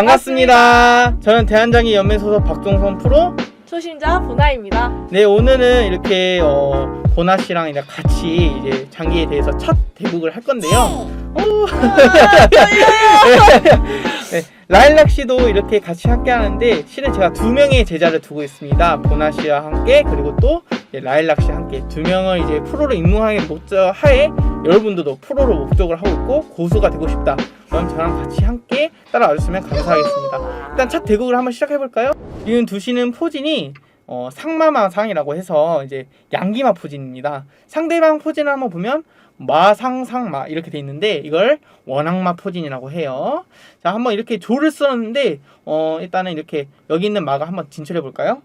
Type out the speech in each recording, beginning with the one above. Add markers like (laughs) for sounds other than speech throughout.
반갑습니다. 저는 대한장기 연맹소속 박종선 프로. 초심자 보나입니다. 네 오늘은 이렇게 어, 보나 씨랑 이제 같이 이제 장기에 대해서 첫 대국을 할 건데요. 오. (laughs) 네, 라일락 씨도 이렇게 같이 함께 하는데 실은 제가 두 명의 제자를 두고 있습니다. 보나 씨와 함께 그리고 또 라일락 씨와 함께 두 명을 이제 프로로 입문하는 목적 하에 여러분들도 프로로 목적을 하고 있고 고수가 되고 싶다. 그럼 저랑 같이 함께 따라와 주시면 감사하겠습니다. 일단 첫 대국을 한번 시작해 볼까요? 지금 두시는 포진이 어, 상마마상이라고 해서 이제 양기마 포진입니다. 상대방 포진을 한번 보면 마상상마 이렇게 돼 있는데 이걸 원악마 포진이라고 해요. 자, 한번 이렇게 조를 썼는데 어, 일단은 이렇게 여기 있는 마가 한번 진출해 볼까요?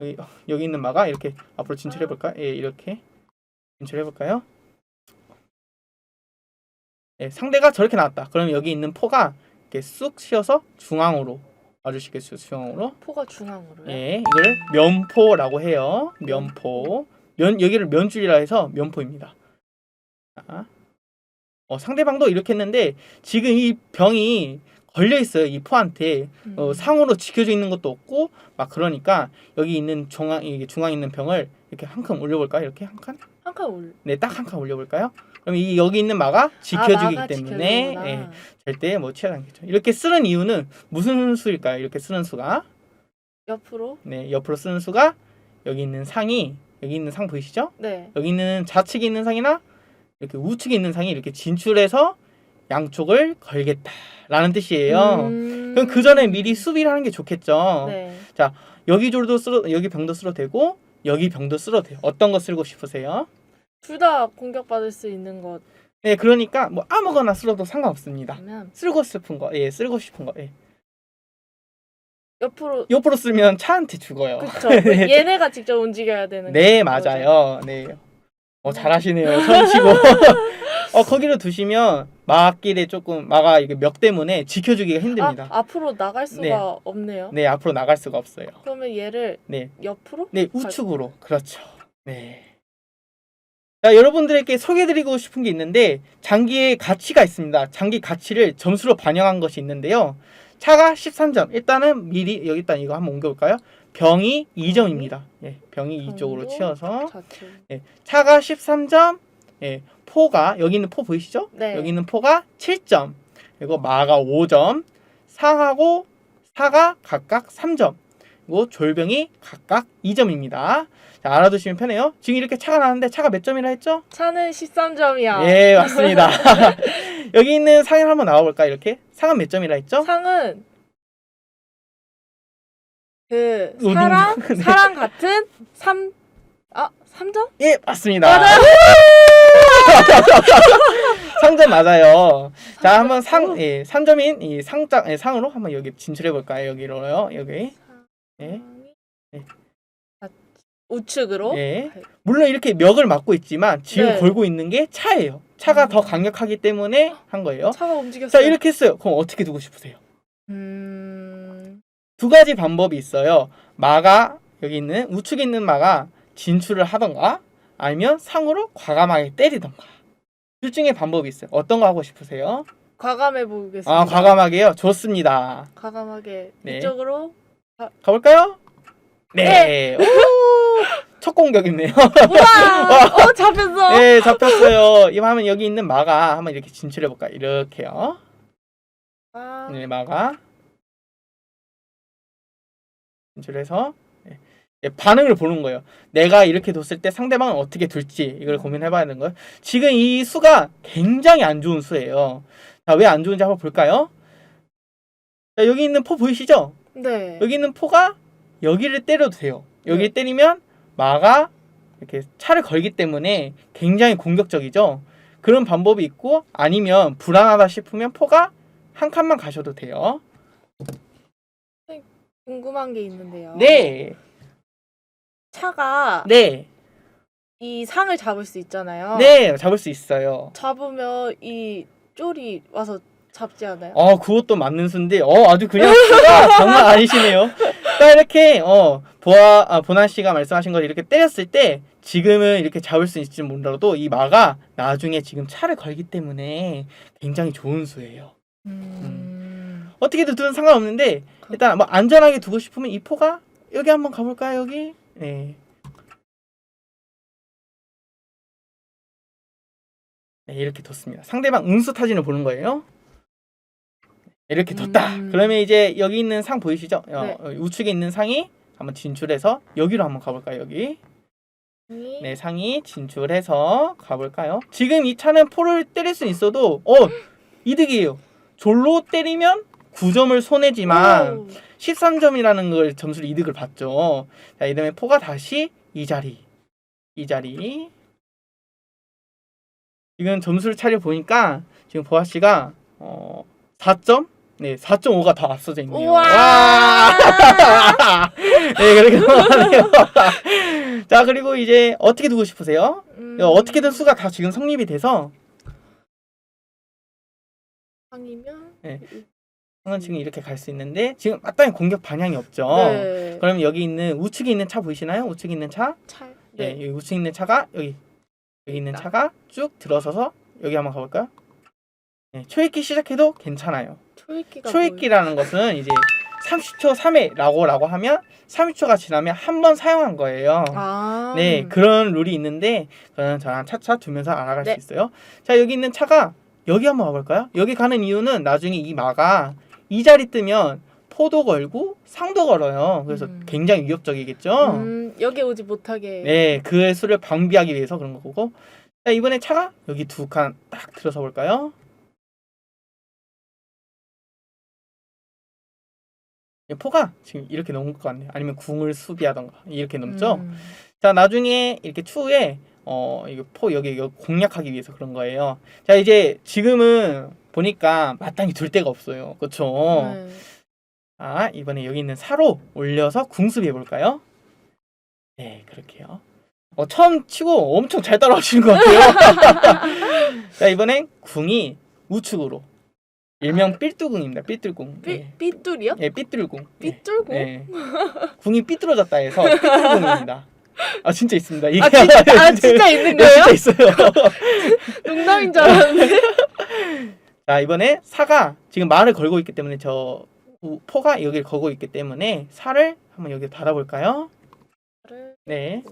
여기, 여기 있는 마가 이렇게 앞으로 진출해 볼까? 예, 이렇게 진출해 볼까요? 예, 상대가 저렇게 나왔다. 그럼 여기 있는 포가 이렇게 쑥 쉬어서 중앙으로 와주시겠어요? 중앙으로. 포가 중앙으로요. 예, 이걸 면포라고 해요. 면포. 면 여기를 면줄이라 해서 면포입니다. 자, 어, 상대방도 이렇게 했는데 지금 이 병이 걸려 있어요. 이 포한테 음. 어, 상으로 지켜져 있는 것도 없고 막 그러니까 여기 있는 중앙 이게 중앙에 있는 병을 이렇게 한 칸 올려볼까요? 이렇게 한 칸? 한 칸 올. 네, 딱 한 칸 올려볼까요? 그럼 이 여기 있는 마가 지켜주기 아, 때문에. 예, 절대 뭐 취하지 않겠죠. 이렇게 쓰는 이유는 무슨 수일까요? 이렇게 쓰는 수가 옆으로. 네, 옆으로 쓰는 수가 여기 있는 상이 여기 있는 상 보이시죠? 네. 여기 있는 좌측에 있는 상이나 이렇게 우측에 있는 상이 이렇게 진출해서 양쪽을 걸겠다라는 뜻이에요. 음. 그럼 그 전에 미리 수비를 하는 게 좋겠죠. 네. 여기 줄도 쓸어 여기 병도 쓸어도 되고 여기 병도 쓸어도 돼요. 어떤 거 쓸고 싶으세요? 둘 다 공격받을 수 있는 것 네, 그러니까 뭐 아무거나 쓸어도 상관없습니다. 하면 쓸고 싶은 거, 예, 쓸고 싶은 거, 예. 옆으로. 옆으로 쓰면 차한테 죽어요. 그쵸. (laughs) 얘네가 직접 움직여야 되는. 네, 거죠. 맞아요. 네. 어, 잘하시네요. 처음 치고. (laughs) 어, 거기로 두시면 막길에 조금 마가 이게 멱 때문에 지켜주기가 힘듭니다. 아, 앞으로 나갈 수가 네. 없네요. 네, 앞으로 나갈 수가 없어요. 그러면 얘를 네. 옆으로? 네, 우측으로. 그렇죠. 네. 자, 여러분들에게 소개해드리고 싶은 게 있는데, 장기의 가치가 있습니다. 장기 가치를 점수로 반영한 것이 있는데요. 차가 13점. 일단은 미리, 여기 일단 이거 한번 옮겨볼까요? 병이 2점입니다. 예, 병이 이쪽으로 병도 치어서. 좌측. 예, 차가 13점. 예, 포가, 여기 있는 포 보이시죠? 네. 여기 있는 포가 7점. 그리고 마가 5점. 상하고 사가 각각 3점. 그리고 졸병이 각각 2점입니다. 자, 알아두시면 편해요. 지금 이렇게 차가 나는데 차가 몇 점이라 했죠? 차는 13점이야. 예, 맞습니다. (laughs) 여기 있는 상을 한번 나와볼까 이렇게? 상은 몇 점이라 했죠? 상은 그? 사랑 (laughs) 네. 사랑 같은 3 아, 3점? 예, 맞습니다. 맞아요. (laughs) 3점 맞아요. 자, 한번 상, 예, 3점인 이 상장, 예, 상으로 한번 여기 진출해볼까요? 여기로요. 여기. 예. 예. 아, 우측으로. 예. 물론 이렇게 멱을 막고 있지만 지금 네. 걸고 있는 게 차예요. 차가 음. 더 강력하기 때문에 한 거예요. 차가 움직였어요. 자, 이렇게 했어요. 그럼 어떻게 두고 싶으세요? 음. 두 가지 방법이 있어요. 마가 여기 있는 우측에 있는 마가 진출을 하던가 아니면 상으로 과감하게 때리던가. 둘 중에 방법이 있어요. 어떤 거 하고 싶으세요? 과감해 보겠습니다. 아, 과감하게요. 좋습니다. 과감하게 네. 이쪽으로 가볼까요? 네. 오! 첫 공격이네요. 우와! (laughs) 어, 잡혔어. 네, 잡혔어요. 이거 하면 여기 있는 마가 한번 이렇게 진출해 볼까? 이렇게요. 아, 네, 마가 진출해서 네. 예, 반응을 보는 거예요. 내가 이렇게 뒀을 때 상대방은 어떻게 둘지 이걸 고민해봐야 되는 거예요. 지금 이 수가 굉장히 안 좋은 수예요. 자, 왜 안 좋은지 한번 볼까요? 자, 여기 있는 포 보이시죠? 네. 여기 있는 포가 여기를 때려도 돼요. 여기 네. 를 때리면 마가 이렇게 차를 걸기 때문에 굉장히 공격적이죠. 그런 방법이 있고 아니면 불안하다 싶으면 포가 한 칸만 가셔도 돼요. 궁금한 게 있는데요. 네, 차가 네, 이 상을 잡을 수 있잖아요. 네, 잡을 수 있어요. 잡으면 이 쫄이 와서 잡지 않아요? 어, 그것도 맞는 수인데, 어, 아주 그냥 수가 (laughs) 장난 아니시네요. 자, 이렇게, 어, 보아, 아, 보나 씨가 말씀하신 걸 이렇게 때렸을 때, 지금은 이렇게 잡을 수 있을지 몰라도, 이 마가 나중에 지금 차를 걸기 때문에 굉장히 좋은 수예요. 음. 어떻게든 두는 상관없는데 일단 뭐 안전하게 두고 싶으면 이 포가 여기 한번 가볼까요 여기? 네. 네 이렇게 뒀습니다. 상대방 응수 타진을 보는 거예요. 이렇게 뒀다. 음. 그러면 이제 여기 있는 상 보이시죠? 어, 네. 어, 우측에 있는 상이 한번 진출해서 여기로 한번 가볼까요 여기? 네, 상이 진출해서 가볼까요? 지금 이 차는 포를 때릴 수 있어도 어 이득이에요. 졸로 때리면 9점을 손해지만 오. 13점이라는 걸 점수를 이득을 받죠. 자, 이다음에 포가 다시 이 자리, 이 자리. 지금 점수를 차려 보니까 지금 보아 씨가 어 4점, 네 4.5가 더 앞서져 있네요. 우와. 와! (laughs) 네 그렇게 하네요. (laughs) 자 그리고 이제 어떻게 두고 싶으세요? 음, 어떻게든 수가 다 지금 성립이 돼서 상이면 네. 형은 지금 이렇게 갈 수 있는데 지금 마땅히 공격 반향이 없죠. 네. 그럼 여기 있는 우측에 있는 차 보이시나요? 우측에 있는 차? 찰. 네, 네. 여기 우측에 있는 차가 여기 여기 있는 나. 차가 쭉 들어서서 여기 한번 가볼까요? 네, 초읽기 시작해도 괜찮아요. 초읽기가 초읽기라는 것은 이제 30초 3회라고 라고 하면 30초가 지나면 한 번 사용한 거예요. 아. 네, 그런 룰이 있는데 그는 저랑 차차 두면서 알아갈 네. 수 있어요. 자, 여기 있는 차가 여기 한번 와볼까요? 여기 가는 이유는 나중에 이 마가 이 자리 뜨면 포도 걸고 상도 걸어요. 그래서 음. 굉장히 위협적이겠죠. 음, 여기 오지 못하게. 네, 그 수를 방비하기 위해서 그런 거고. 자, 이번에 차가 여기 두 칸 딱 들어서 볼까요? 이 포가 지금 이렇게 넘을 것 같네요. 아니면 궁을 수비하던가 이렇게 넘죠. 음. 자 나중에 이렇게 추후에 어 이거 포 여기 이거 공략하기 위해서 그런 거예요. 자 이제 지금은 보니까 마땅히 둘 데가 없어요. 그렇죠? 네. 아 이번에 여기 있는 사로 올려서 궁수비 해볼까요? 네 그렇게요. 어 처음 치고 엄청 잘 따라오시는 것 같아요. (laughs) 자 이번엔 궁이 우측으로 일명 삘뚜궁입니다. 삘뚜궁. 삐 네. 삐뚤이요? 예, 삐뚤궁. 예. 삐뚤고? 네. 궁이 삐뚤어졌다 해서 삐뚤궁입니다. 아 진짜 있습니다. 이게 아 진짜 아 진짜 (laughs) 있는 네, 거예요? 진짜 있어요. (laughs) 농담인 줄 알았는데. 자 이번에 사가 지금 말을 걸고 있기 때문에 저 우- 포가 여기를 걸고 있기 때문에 사를 한번 여기 달아볼까요? 네.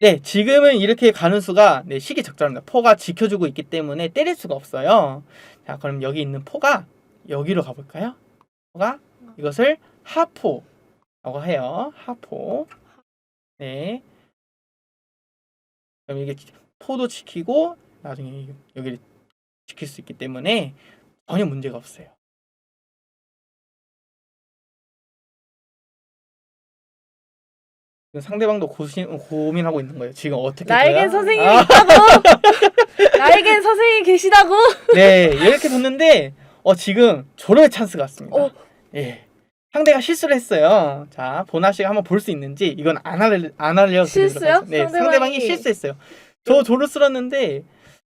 네, 지금은 이렇게 가는 수가 네, 시기적절합니다. 포가 지켜주고 있기 때문에 때릴 수가 없어요. 자, 그럼 여기 있는 포가 여기로 가볼까요? 포가 이것을 하포라고 해요. 하포. 네. 그럼 이게 지- 포도 지키고 나중에 여기를 지킬 수 있기 때문에 전혀 문제가 없어요. 상대방도 고심, 고민하고 있는 거예요. 지금 어떻게 나에겐? 선생님이 아, 있다고. (laughs) 나에겐 선생님이 계시다고. 네, 이렇게 뒀는데 어 지금 졸업의 찬스 같습니다. 어. 예. 상대가 실수를 했어요. 자, 보나 씨가 한번 볼 수 있는지 이건 안 할래 안 하려 실수요? 네, 상대방이, 상대방이 실수했어요. 저 조를 쓸었는데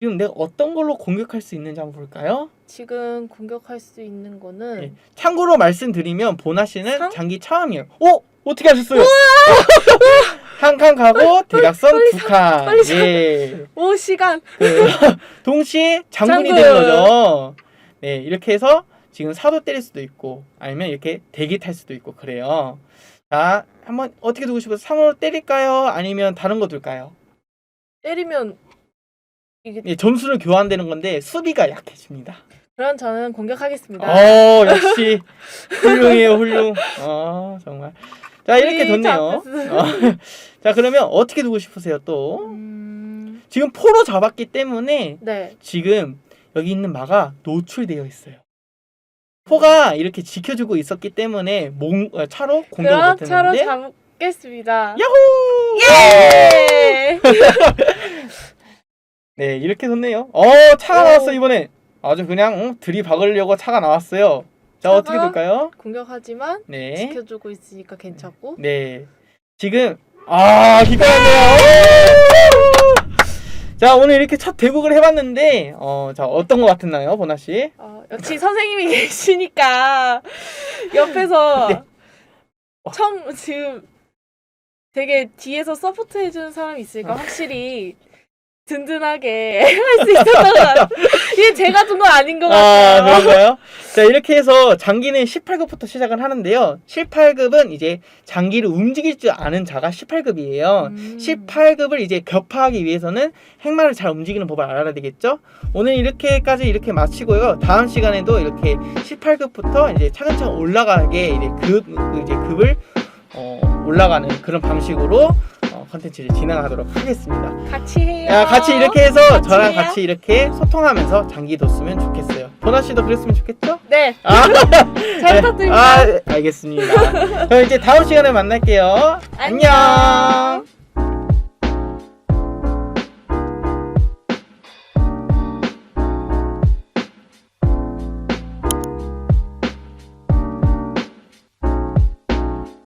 지금 내가 어떤 걸로 공격할 수 있는지 한번 볼까요? 지금 공격할 수 있는 거는 예. 참고로 말씀드리면 보나 씨는 상? 장기 처음이에요. 오, 어떻게 하셨어요? (laughs) 한 칸 가고 대각선 두 칸. 빨리. 예. 오 시간. 그 (laughs) 동시에 장군이 장군. 되는 거죠. 네, 이렇게 해서 지금 사도 때릴 수도 있고 아니면 이렇게 대기 탈 수도 있고 그래요. 자, 한번 어떻게 두고 싶어서 상으로 때릴까요? 아니면 다른 거 둘까요? 때리면 이게 예, 점수를 교환되는 건데 수비가 약해집니다. 그럼 저는 공격하겠습니다. 어, 역시 훌륭해요, 훌륭. 어, 정말. 자, 이렇게 우리 뒀네요. 잡혔어. 어. (laughs) 자, 그러면 어떻게 두고 싶으세요, 또? 음, 지금 포로 잡았기 때문에 네. 지금 여기 있는 마가 노출되어 있어요. 포가 이렇게 지켜주고 있었기 때문에 몽, 어, 차로 공격을 그럼 차로 못했는데 잡겠습니다. 야호! 예! (laughs) (laughs) 네 이렇게 뒀네요. 어 차가 오. 나왔어 이번에 아주 그냥 응, 들이박으려고 차가 나왔어요. 자 차가? 어떻게 될까요? 공격하지만 네, 지켜주고 있으니까 괜찮고. 네 지금 아 기가 막네요. 자 오늘 이렇게 첫 대국을 해봤는데 어자 어떤 것 같았나요, 보나 씨? 어, 역시 선생님이 (laughs) 계시니까 옆에서 (laughs) 네. 청 지금 되게 뒤에서 서포트 해주는 사람이 있으니까 확실히 든든하게 (laughs) 할 수 있었던 것 같아요. 이게 제가 준 건 아닌 것 아, 같아요. 그런가요? 자, 이렇게 해서 장기는 18급부터 시작을 하는데요. 18급은 이제 장기를 움직일 줄 아는 자가 18급이에요. 음. 18급을 이제 격파하기 위해서는 핵마를 잘 움직이는 법을 알아야 되겠죠? 오늘 이렇게까지 이렇게 마치고요. 다음 시간에도 이렇게 18급부터 이제 차근차근 올라가게 이제 급, 이제 급을 어, 올라가는 그런 방식으로 어, 컨텐츠를 진행하도록 하겠습니다. 같이 해요. 야, 같이 이렇게 해서 같이 저랑 해요? 같이 이렇게 소통하면서 장기 뒀으면 좋겠어요. 보나 씨도 그랬으면 좋겠죠? 네, 아, (laughs) 잘 (laughs) 부탁드립니다. 아, 알겠습니다. 그럼 이제 다음 시간에 만날게요. 안녕.